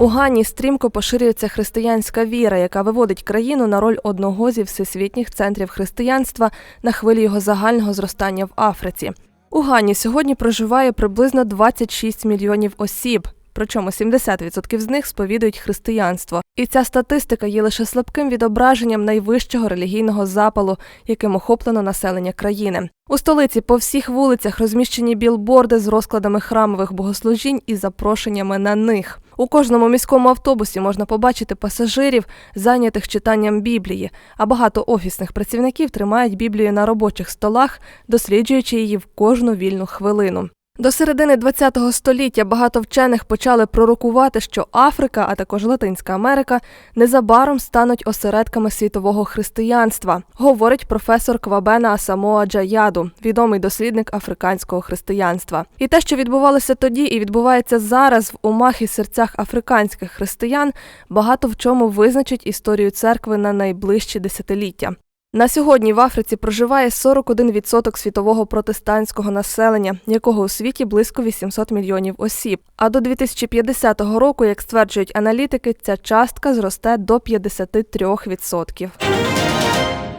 У Гані стрімко поширюється християнська віра, яка виводить країну на роль одного зі всесвітніх центрів християнства на хвилі його загального зростання в Африці. У Гані сьогодні проживає приблизно 26 мільйонів осіб. Причому 70% з них сповідують християнство, і ця статистика є лише слабким відображенням найвищого релігійного запалу, яким охоплено населення країни. У столиці по всіх вулицях розміщені білборди з розкладами храмових богослужінь і запрошеннями на них. У кожному міському автобусі можна побачити пасажирів, зайнятих читанням Біблії, а багато офісних працівників тримають Біблію на робочих столах, досліджуючи її в кожну вільну хвилину. До середини ХХ століття багато вчених почали пророкувати, що Африка, а також Латинська Америка, незабаром стануть осередками світового християнства, говорить професор Квабена Асамоа Джаяду, відомий дослідник африканського християнства. І те, що відбувалося тоді і відбувається зараз в умах і серцях африканських християн, багато в чому визначить історію церкви на найближчі десятиліття. На сьогодні в Африці проживає 41% світового протестантського населення, якого у світі близько 800 мільйонів осіб. А до 2050 року, як стверджують аналітики, ця частка зросте до 53%.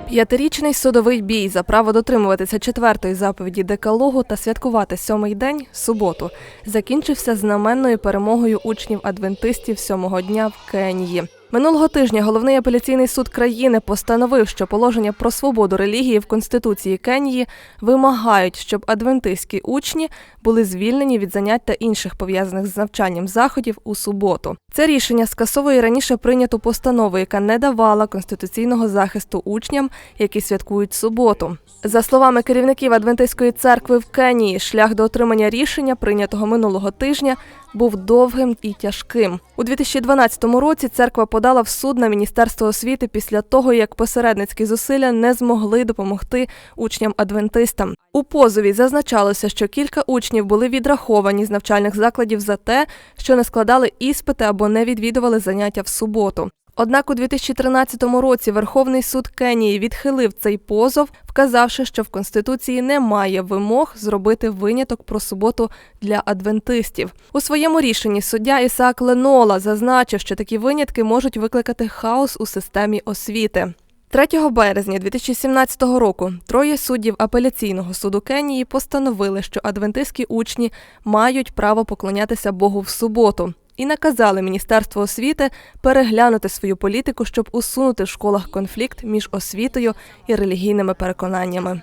П'ятирічний судовий бій за право дотримуватися четвертої заповіді декалогу та святкувати сьомий день суботу закінчився знаменною перемогою учнів адвентистів сьомого дня в Кенії. Минулого тижня головний апеляційний суд країни постановив, що положення про свободу релігії в конституції Кенії вимагають, щоб адвентистські учні були звільнені від занять та інших пов'язаних з навчанням заходів у суботу. Це рішення скасовує раніше прийняту постанову, яка не давала конституційного захисту учням, які святкують суботу. За словами керівників адвентистської церкви в Кенії, шлях до отримання рішення, прийнятого минулого тижня, був довгим і тяжким. У 2012 році церква подала в суд на міністерство освіти після того, як посередницькі зусилля не змогли допомогти учням-адвентистам. У позові зазначалося, що кілька учнів були відраховані з навчальних закладів за те, що не складали іспити або не відвідували заняття в суботу. Однак у 2013 році Верховний суд Кенії відхилив цей позов, вказавши, що в конституції немає вимог зробити виняток про суботу для адвентистів. У своєму рішенні суддя Ісаак Ленола зазначив, що такі винятки можуть викликати хаос у системі освіти. 3 березня 2017 року троє суддів апеляційного суду Кенії постановили, що адвентистські учні мають право поклонятися Богу в суботу і наказали Міністерству освіти переглянути свою політику, щоб усунути в школах конфлікт між освітою і релігійними переконаннями.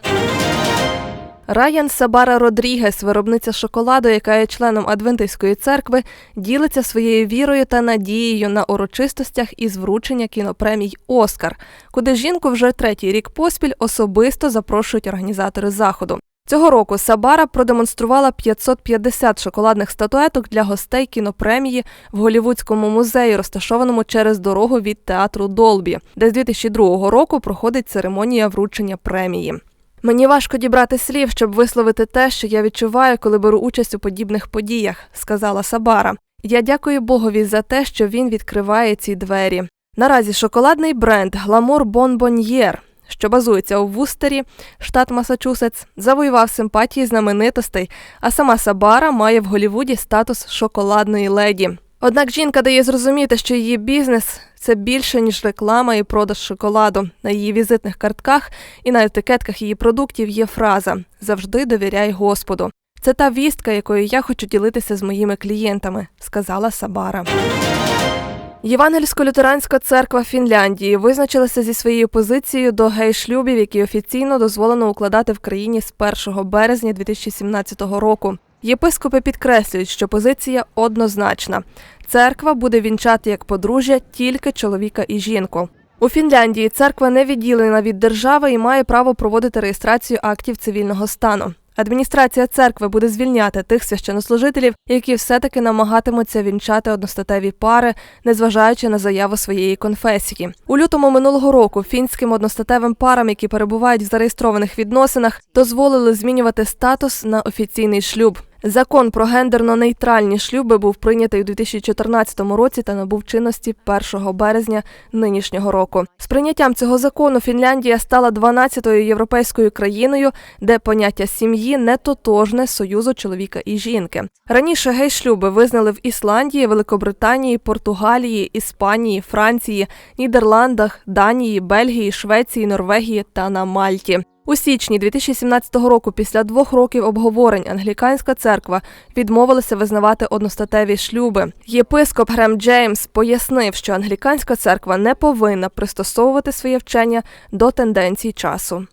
Раян Сабара Родрігес, виробниця шоколаду, яка є членом Адвентистської церкви, ділиться своєю вірою та надією на урочистостях із вручення кінопремій Оскар, куди жінку вже третій рік поспіль особисто запрошують організатори заходу. Цього року Сабара продемонструвала 550 шоколадних статуеток для гостей кінопремії в Голівудському музеї, розташованому через дорогу від театру Долбі, де з 2002 року проходить церемонія вручення премії. Мені важко дібрати слів, щоб висловити те, що я відчуваю, коли беру участь у подібних подіях, сказала Сабара. Я дякую Богові за те, що він відкриває ці двері. Наразі шоколадний бренд Гламур Бонбоньєр що базується у Вустері, штат Масачусетс, завоював симпатії знаменитостей, а сама Сабара має в Голівуді статус шоколадної леді. Однак жінка дає зрозуміти, що її бізнес це більше ніж реклама і продаж шоколаду. На її візитних картках і на етикетках її продуктів є фраза Завжди довіряй Господу. Це та вістка, якою я хочу ділитися з моїми клієнтами, сказала Сабара. Євангельсько-лютеранська церква Фінляндії визначилася зі своєю позицією до гей-шлюбів, які офіційно дозволено укладати в країні з 1 березня 2017 року. Єпископи підкреслюють, що позиція однозначна. Церква буде вінчати як подружжя тільки чоловіка і жінку. У Фінляндії церква не відділена від держави і має право проводити реєстрацію актів цивільного стану. Адміністрація церкви буде звільняти тих священнослужителів, які все-таки намагатимуться вінчати одностатеві пари, незважаючи на заяву своєї конфесії. У лютому минулого року фінським одностатевим парам, які перебувають в зареєстрованих відносинах, дозволили змінювати статус на офіційний шлюб. Закон про гендерно-нейтральні шлюби був прийнятий у 2014 році та набув чинності 1 березня нинішнього року. З прийняттям цього закону Фінляндія стала 12-ю європейською країною, де поняття сім'ї не тотожне союзу чоловіка і жінки. Раніше гей-шлюби визнали в Ісландії, Великобританії, Португалії, Іспанії, Франції, Нідерландах, Данії, Бельгії, Швеції, Норвегії та на Мальті. У січні 2017 року, після двох років обговорень, англіканська церква відмовилася визнавати одностатеві шлюби. Єпископ Грем Джеймс пояснив, що англіканська церква не повинна пристосовувати своє вчення до тенденцій часу.